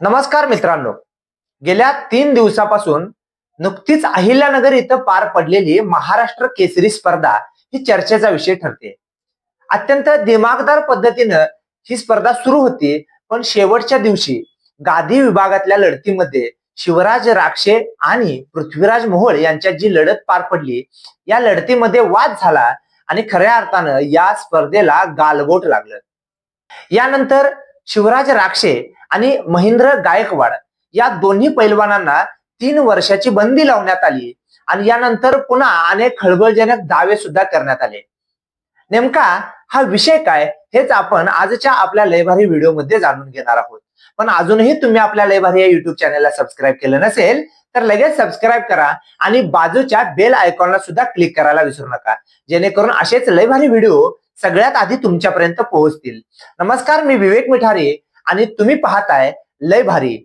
नमस्कार मित्रांनो. गेल्या तीन दिवसापासून नुकतीच अहिल्यानगर इथं पार पडलेली महाराष्ट्र केसरी स्पर्धा ही चर्चेचा विषय ठरते. अत्यंत दिमागदार पद्धतीनं ही स्पर्धा सुरू होती पण शेवटच्या दिवशी गादी विभागातल्या लढतीमध्ये शिवराज राक्षे आणि पृथ्वीराज मोहोळ यांच्यात जी लढत पार पडली या लढतीमध्ये वाद झाला आणि खऱ्या अर्थानं या स्पर्धेला गालबोट लागलं. यानंतर शिवराज राक्षे आणि महेंद्र गायकवाड या दोन्ही पैलवानांना तीन वर्षाची बंदी लावण्यात आली आणि यानंतर पुन्हा अनेक खळबळजनक दावे सुद्धा करण्यात आले. नेमका हा विषय काय हेच आपण आजच्या आपल्या लयभारी व्हिडिओमध्ये जाणून घेणार आहोत. पण अजूनही तुम्ही आपल्या लयभारी या युट्यूब चॅनलला सबस्क्राईब केलं नसेल तर लगेच सबस्क्राईब करा आणि बाजूच्या बेल आयकॉनला सुद्धा क्लिक करायला विसरू नका. जेणेकरून असेच लयभारी व्हिडिओ सगळ्यात आधी तुमच्यापर्यंत पोहोचतील. नमस्कार मी विवेक मिठारे आणि तुम्ही पाहताय लय भारी.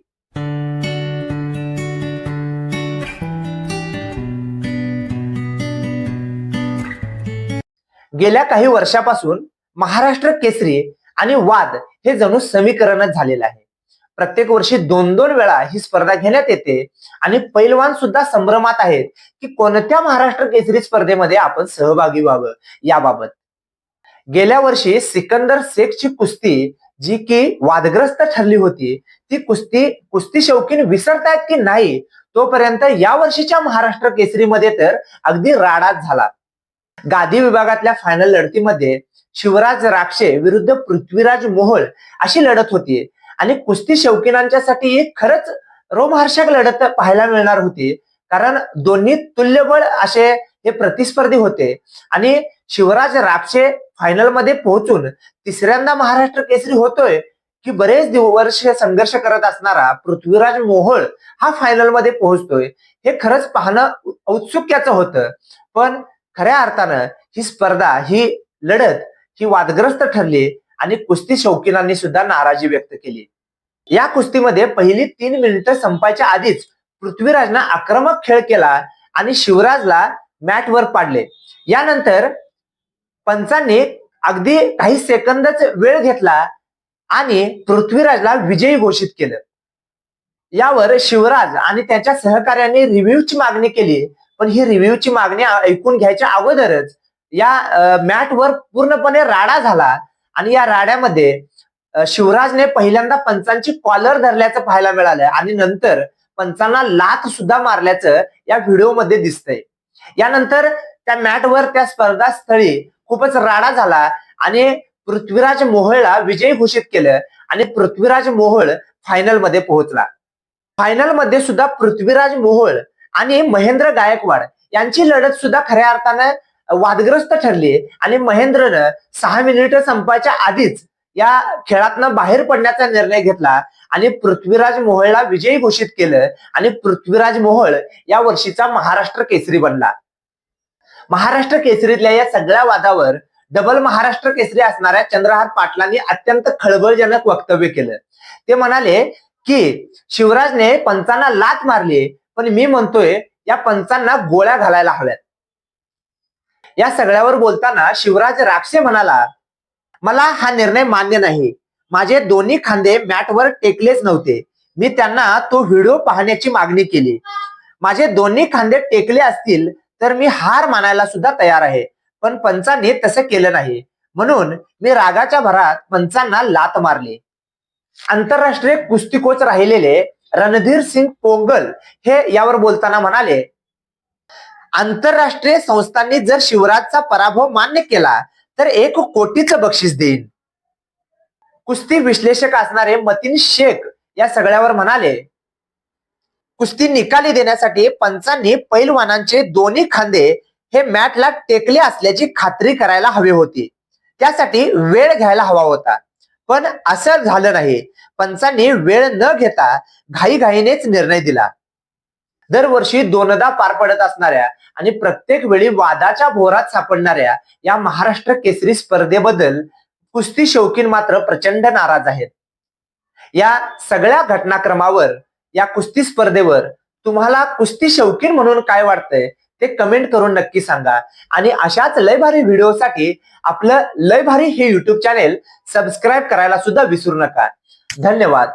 गेल्या काही वर्षापासून महाराष्ट्र केसरी आणि वाद हे जणू समीकरणच झालेलं आहे. प्रत्येक वर्षी दोन दोन वेळा ही स्पर्धा घेण्यात येते आणि पैलवान सुद्धा संभ्रमात आहेत की कोणत्या महाराष्ट्र केसरी स्पर्धेमध्ये आपण सहभागी व्हावं याबाबत. गेल्या वर्षी सिकंदर शेखची कुस्ती जी की वादग्रस्त ठरली होती ती कुस्ती कुस्ती शौकीन विसरतायत की नाही तोपर्यंत या वर्षीच्या महाराष्ट्र केसरीमध्ये तर अगदी राडाच झाला. गादी विभागातल्या फायनल लढतीमध्ये शिवराज राक्षे विरुद्ध पृथ्वीराज मोहोळ अशी लढत होती आणि कुस्ती शौकीनांच्यासाठी एक खरंच रोमहर्षक लढत पाहायला मिळणार होती कारण दोन्ही तुल्यबळ असे हे प्रतिस्पर्धी होते आणि शिवराज राक्षे फायनलमध्ये पोहोचून तिसऱ्यांदा महाराष्ट्र केसरी होतोय की बरेच वर्ष संघर्ष करत असणारा पृथ्वीराज मोहोळ हा फायनलमध्ये पोहोचतोय. हे खरंच पाहणं औत्सुक्याचं होतं. पण खऱ्या अर्थानं ही स्पर्धा ही लढत ही वादग्रस्त ठरली आणि कुस्ती शौकीनांनी सुद्धा नाराजी व्यक्त केली. या कुस्तीमध्ये पहिली तीन मिनिटं संपायच्या आधीच पृथ्वीराजनं आक्रमक खेळ केला आणि शिवराजला मॅटवर पाडले. यानंतर पंचांनी अगदी काही सेकंदच वेळ घेतला आणि पृथ्वीराजला विजयी घोषित केलं. यावर शिवराज आणि त्याच्या सहकार्याने रिव्ह्यूची मागणी केली. पण ही रिव्ह्यूची मागणी ऐकून घ्यायच्या अगोदरच या मॅटवर पूर्णपणे राडा झाला. आणि या राड्यामध्ये शिवराजने पहिल्यांदा पंचांची कॉलर धरल्याचं पाहायला मिळालं आणि नंतर पंचांना लात सुद्धा मारल्याचं या व्हिडिओमध्ये दिसतंय. यानंतर त्या मॅटवर त्या स्पर्धा स्थळी खूपच राडा झाला आणि पृथ्वीराज मोहोळला विजयी घोषित केलं आणि पृथ्वीराज मोहोळ फायनलमध्ये पोहोचला. फायनलमध्ये सुद्धा पृथ्वीराज मोहोळ आणि महेंद्र गायकवाड यांची लढत सुद्धा खऱ्या अर्थानं वादग्रस्त ठरली आणि महेंद्रनं सहा मिनिट संपायच्या आधीच या खेळातनं बाहेर पडण्याचा निर्णय घेतला आणि पृथ्वीराज मोहोळला विजयी घोषित केलं आणि पृथ्वीराज मोहोळ या वर्षीचा महाराष्ट्र केसरी बनला. महाराष्ट्र केसरीतल्या या सगळ्या वादावर डबल महाराष्ट्र केसरी असणाऱ्या चंद्रहार पाटलांनी अत्यंत खळबळजनक वक्तव्य केलं. ते म्हणाले की शिवराजने पंचांना लात मारली पण मी म्हणतोय या पंचांना गोळ्या घालायला हव्यात. या सगळ्यावर बोलताना शिवराज राक्षे म्हणाला मला हा निर्णय मान्य नाही. माझे दोन्ही खांदे मॅटवर टेकलेच नव्हते. मी त्यांना तो व्हिडिओ पाहण्याची मागणी केली. माझे दोन्ही खांदे टेकले असतील तर मी हार मानायला सुद्धा तयार आहे. पण पंचांनी तसं केलं नाही. म्हणून मी रागाच्या भरात पंचांना लात मारली. आंतरराष्ट्रीय कुस्ती कोच राहिलेले रणधीर सिंग पोंगल हे यावर बोलताना म्हणाले आंतरराष्ट्रीय संस्थांनी जर शिवराजचा पराभव मान्य केला तर एक कोटीचं बक्षीस देईन. कुस्ती विश्लेषक असणारे मतीन शेख या सगळ्यावर म्हणाले कुस्ती निकाली देण्यासाठी पंचांनी पैलवानांचे दोन्ही खांदे हे मॅटला टेकले असल्याची खात्री करायला हवी होती. त्यासाठी वेळ घ्यायला हवा होता. पण असं झालं नाही. पंचांनी वेळ न घेता घाईघाईनेच निर्णय दिला. दरवर्षी दोनदा पार पडत असणाऱ्या आणि प्रत्येक वेळी वादाच्या भोरात सापडणाऱ्या या महाराष्ट्र केसरी स्पर्धेबद्दल कुस्ती शौकीन मात्र प्रचंड नाराज आहेत. या सगळ्या घटनाक्रमावर या कुस्ती स्पर्धेवर तुम्हाला कुस्ती शौकीन म्हणून काय वाटतंय ते कमेंट करून नक्की सांगा. आणि अशाच लय भारी व्हिडिओसाठी आपलं लय भारी हे युट्यूब चॅनेल सबस्क्राईब करायला सुद्धा विसरू नका. धन्यवाद.